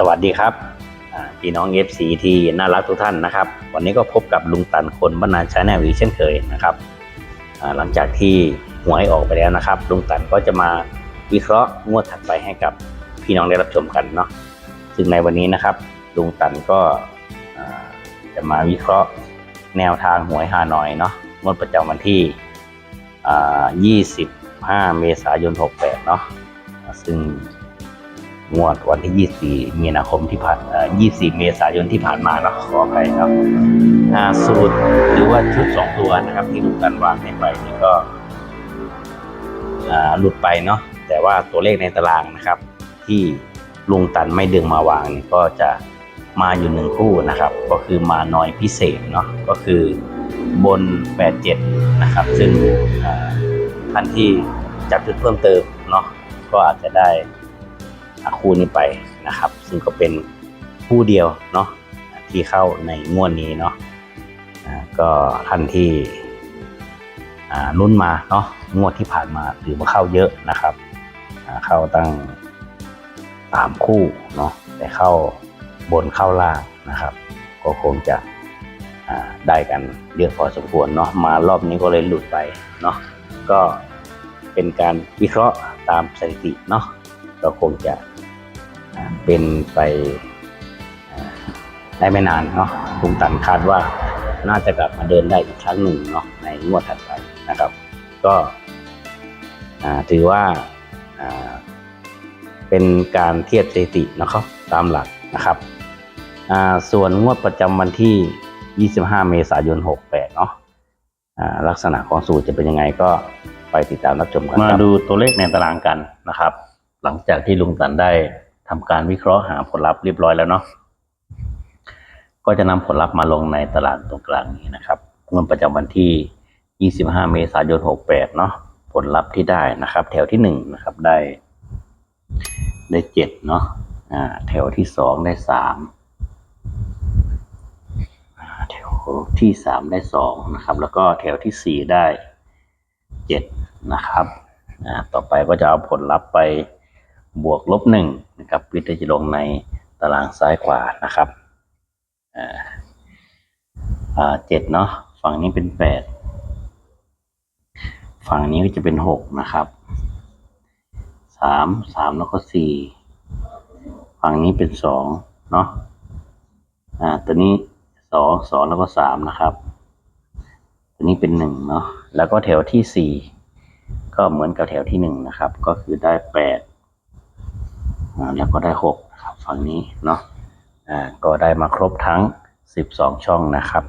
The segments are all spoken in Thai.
สวัสดีครับพี่น้องเอฟซีที่น่ารักทุกท่านนะครับ วันนี้ก็พบกับลุงตันคนบรรณาชาแนลอีกเช่นเคยนะครับหลังจากที่หวยออกไปแล้วนะครับ ลุงตันก็จะมาวิเคราะห์งวดถัดไปให้กับพี่น้องได้รับชมกันเนาะซึ่งในวันนี้นะครับ ลุงตันก็จะมาวิเคราะห์แนวทางหวยฮานอยเนาะงวดประจำวันที่ 25 เมษายน 68 เนาะซึ่ง งวดวันที่ 24 มีนาคมที่ผ่าน24 เมษายนที่ผ่านมานะขออภัยครับอ่าสูตรหรือว่าชุด 2 ตัวนะครับ ที่ลุงตันวางให้ไปนี่ก็หลุดไปเนาะแต่ว่าตัวเลขในตารางนะครับ ที่ลุงตันไม่ดึงมาวางนี่ก็จะมาอยู่หนึ่งคู่นะครับ ก็คือมาน้อยพิเศษเนาะก็คือบน 87 นะครับ ซึ่งท่านที่จับจุดเพิ่มเติมเนาะก็อาจจะได้ คู่นี้ไปนะครับ ซึ่งก็เป็นคู่เดียวเนาะที่เข้าในงวดนี้เนาะก็ท่านที่อ่าลุ้นมาเนาะงวดที่ผ่านมาถือว่าเข้าเยอะนะครับเข้าตั้งสามคู่เนาะแต่เข้าบนเข้าล่างนะครับ ก็คงจะได้กันเยอะพอสมควรเนาะมารอบนี้ก็เลยหลุดไปเนาะก็เป็นการวิเคราะห์ตามสถิติเนาะก็คงจะ เป็นไปได้ไม่นานเนาะลุงตันคาดว่าน่าจะกลับมาเดินได้อีกครั้งหนึ่งเนาะในงวดถัดไปนะครับ ก็ถือว่าเป็นการเทียบสถิตินะครับตามหลักนะครับส่วนงวดประจำวันที่ 25 เมษายน 68 เนาะลักษณะของสูตรจะเป็นยังไงก็ไปติดตามรับชมกันมาดูตัวเลขในตารางกันนะครับ หลังจากที่ลุงตันได้ ทำการวิเคราะห์หาผลลัพธ์เรียบร้อยแล้วเนาะก็จะนำผลลัพธ์มาลงในตารางตรงกลางนี้นะครับงวดประจำวันที่ 25 เมษายน 68 เนาะผลลัพธ์ที่ได้นะครับ แถวที่ 1 นะครับได้ ได้7เนาะอ่าแถวที่ 2 ได้3อ่าแถวที่ 3 ได้2นะครับ แล้วก็แถวที่ 4 ได้7นะครับอ่าต่อไปก็จะเอาผลลัพธ์ไป บวกลบหนึ่งนะครับวิธีจะลงในตารางซ้ายขวานะครับอ่าเจ็ดเนาะฝั่งนี้เป็นแปดฝั่งนี้ก็จะเป็นหกนะครับสามสามแล้วก็สี่ฝั่งนี้เป็นสองเนาะอ่าตัวนี้สองสองแล้วก็สามนะครับ ตัวนี้เป็นหนึ่งเนาะแล้วก็แถวที่สี่ก็เหมือนกับแถวที่หนึ่งนะครับ ก็คือได้แปด แล้วก็ได้หกครับฝั่งนี้เนาะอ่าก็ได้มาครบทั้งสิบสองช่องนะครับ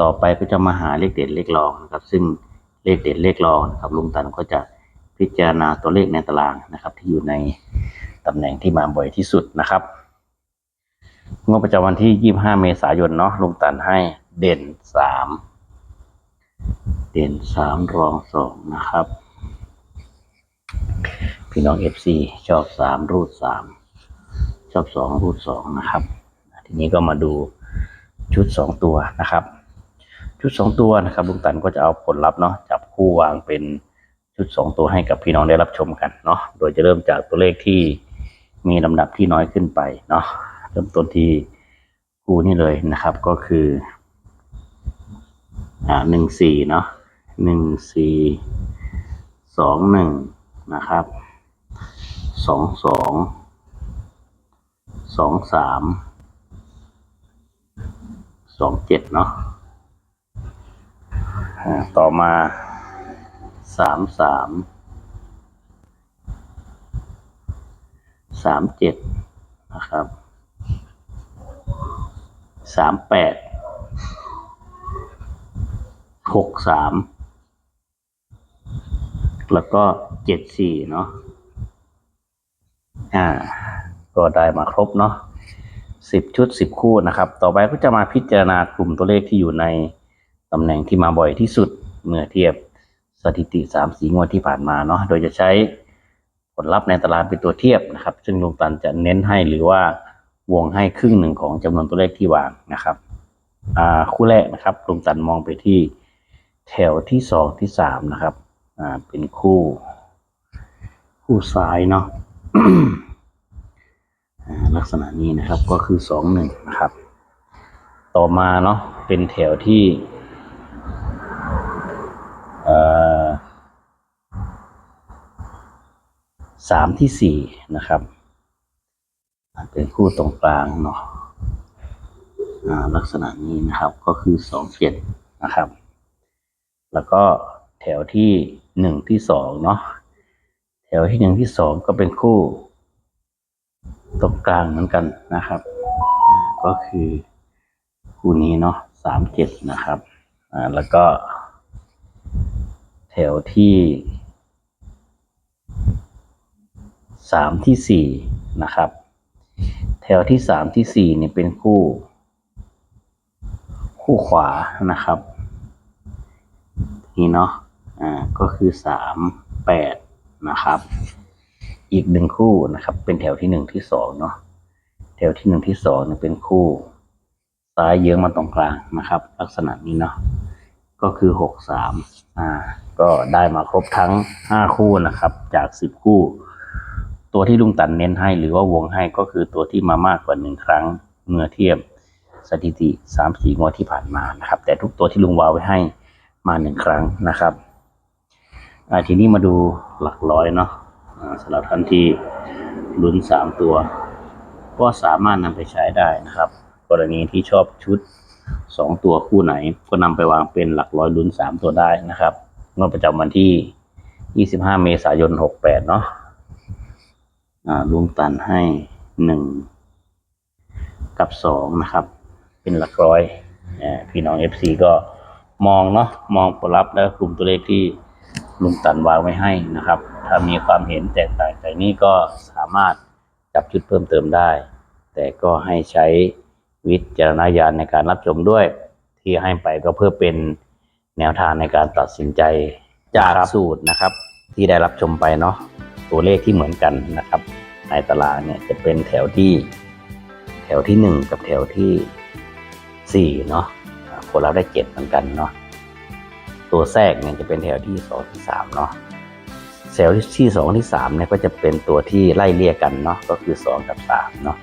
ต่อไปก็จะมาหาเลขเด็ดเลขรองนะครับ ซึ่งเลขเด็ดเลขรองนะครับลุงตันก็จะพิจารณาตัวเลขในตารางนะครับ ที่อยู่ในตำแหน่งที่มาบ่อยที่สุดนะครับงวดประจำวันที่ 25 เมษายนเนาะลุงตันให้เด่นสามเด่นสามรองสองนะครับ พี่น้อง FC ชอบสามรูดสามชอบสองรูดสองนะครับ ทีนี้ก็มาดูชุดสองตัวนะครับ ชุดสองตัวนะครับลุงตันก็จะเอาผลลัพธ์เนาะจับคู่วางเป็นชุดสองตัวให้กับพี่น้องได้รับชมกันเนาะโดยจะเริ่มจากตัวเลขที่มีลำดับที่น้อยขึ้นไปเนาะเริ่มต้นที่คู่นี่เลยนะครับ ก็คืออ่าหนึ่งสี่เนาะหนึ่งสี่สองหนึ่งนะครับ สองสองสองสามสองเจ็ดเนาะต่อมาสามสามสามเจ็ดนะครับสามแปดหกสามแล้วก็เจ็ดสี่เนาะ อ่า ก็ได้มาครบเนาะสิบชุดสิบคู่นะครับ ต่อไปก็จะมาพิจารณากลุ่มตัวเลขที่อยู่ในตำแหน่งที่มาบ่อยที่สุด เมื่อเทียบสถิติสามสีงวดที่ผ่านมาเนาะ โดยจะใช้ผลลัพธ์ในตารางเป็นตัวเทียบนะครับ ซึ่งลุงตันจะเน้นให้หรือว่าวงให้ครึ่งหนึ่งของจำนวนตัวเลขที่วางนะครับ อ่า คู่แรกนะครับลุงตันมองไปที่แถวที่สองที่สามนะครับ อ่า เป็นคู่ คู่ซ้ายเนาะ ลักษณะนี้นะครับก็คือสองหนึ่งนะครับ ต่อมาเนาะเป็นแถวที่สามที่สี่นะครับ เป็นคู่ตรงกลางเนาะลักษณะนี้นะครับก็คือสองเจ็ดนะครับ แล้วก็แถวที่หนึ่งที่สองเนาะ แถวที่หนึ่งที่สองก็เป็นคู่ตรงกลางเหมือนกันนะครับ ก็คือคู่นี้เนาะสามเจ็ดนะครับอ่าแล้วก็ แถวที่สามที่สี่นะครับ แถวที่สามที่สี่เนี่ยเป็นคู่ คู่ขวานะครับ นี่เนาะอ่าก็คือสามแปด นะครับ อีกหนึ่งคู่นะครับ เป็นแถวที่หนึ่งที่สองเนาะแถวที่หนึ่งที่สองเนี่ยเป็นคู่ซ้ายเยื้องมาตรงกลางนะครับ ลักษณะนี้เนาะก็คือหกสามอ่า ก็ได้มาครบทั้งห้าคู่นะครับ จากสิบคู่ ตัวที่ลุงตันเน้นให้หรือว่าวงให้ก็คือตัวที่มามากกว่าหนึ่งครั้งเมื่อเทียบสถิติสามสี่งวดที่ผ่านมานะครับ แต่ทุกตัวที่ลุงวางไว้ให้มาหนึ่งครั้งนะครับ ทีนี้มาดูหลักร้อยเนาะสำหรับท่านที่ลุ้นสามตัว ก็สามารถนำไปใช้ได้นะครับ กรณีที่ชอบชุดสองตัวคู่ไหน ก็นำไปวางเป็นหลักร้อยลุ้นสามตัวได้นะครับงวดประจำวันที่ 25 เมษายน 68 เนาะลุงตันให้หนึ่งกับสองนะครับ เป็นหลักร้อย พี่น้อง FC ก็มองเนาะ มองผลลัพธ์และกลุ่มตัวเลขที่ ลุงตันวางไว้ให้นะครับ ถ้ามีความเห็นแตกต่างจากนี้ก็สามารถจับชุดเพิ่มเติมได้ แต่ก็ให้ใช้วิจารณญาณในการรับชมด้วย ที่ให้ไปก็เพื่อเป็นแนวทางในการตัดสินใจจากสูตรนะครับ ที่ได้รับชมไปเนาะตัวเลขที่เหมือนกันนะครับ ในตารางเนี่ยจะเป็นแถวที่ แถวที่หนึ่งกับแถวที่สี่เนาะอ่าคนเราได้เจ็ดเหมือนกันเนาะ ตัวแทรกเนี่ยจะเป็นแถวที่สองที่สามเนาะแถวที่สองที่สามเนี่ยก็จะเป็นตัวที่ไล่เลี่ยกันเนาะก็คือสองกับสามเนาะ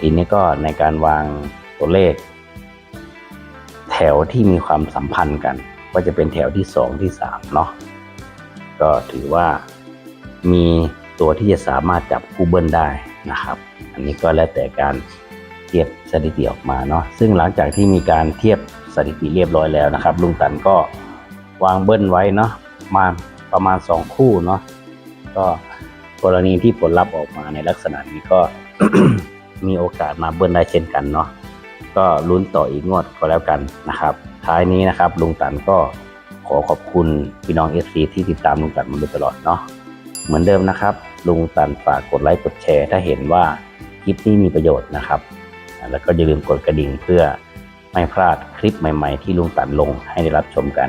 ทีนี้ก็ในการวางตัวเลข แถวที่มีความสัมพันธ์กัน ก็จะเป็นแถวที่สองที่สามเนาะก็ถือว่ามีตัวที่จะสามารถจับคู่เบิ้ลได้นะครับ อันนี้ก็แล้วแต่การเทียบสถิติออกมาเนาะซึ่งหลังจากที่มีการเทียบสถิติเรียบร้อยแล้วนะครับลุงตันก็ วางเบิ้ลไว้เนาะมาประมาณ 2 คู่เนาะก็กรณีที่ผลลัพธ์ออกมาในลักษณะนี้ก็มีโอกาสมาเบิ้ลได้เช่นกันเนาะก็ลุ้นต่ออีกงวดก็แล้วกันนะครับ ท้ายนี้นะครับลุงตันก็ขอขอบคุณพี่น้อง FC ที่ติดตามลุงตันมาโดยตลอดเนาะเหมือนเดิมนะครับ ลุงตันฝากกดไลค์กดแชร์ ถ้าเห็นว่าคลิปนี้มีประโยชน์นะครับ แล้วก็อย่าลืมกดกระดิ่งเพื่อไม่พลาดคลิปใหม่ ๆ ที่ลุงตันลงให้ได้รับชมกัน